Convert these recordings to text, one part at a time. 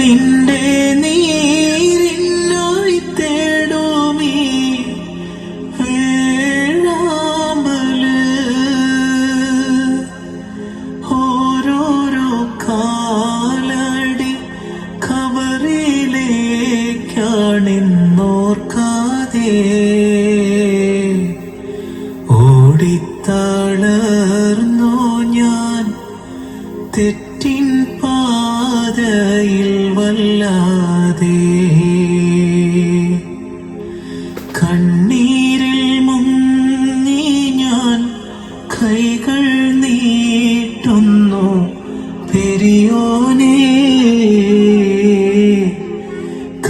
നിന്റെ നീരിനായി തേടുമീ വേഴാമ്പൽ. ഓരോരോ കാലടി കവറിലേക്കാണെന്നോർക്കാതെ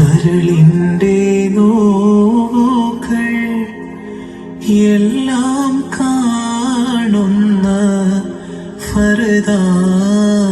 കരളിന്റെ നോവുകൾ എല്ലാം കാണുന്ന ഫരദാനേ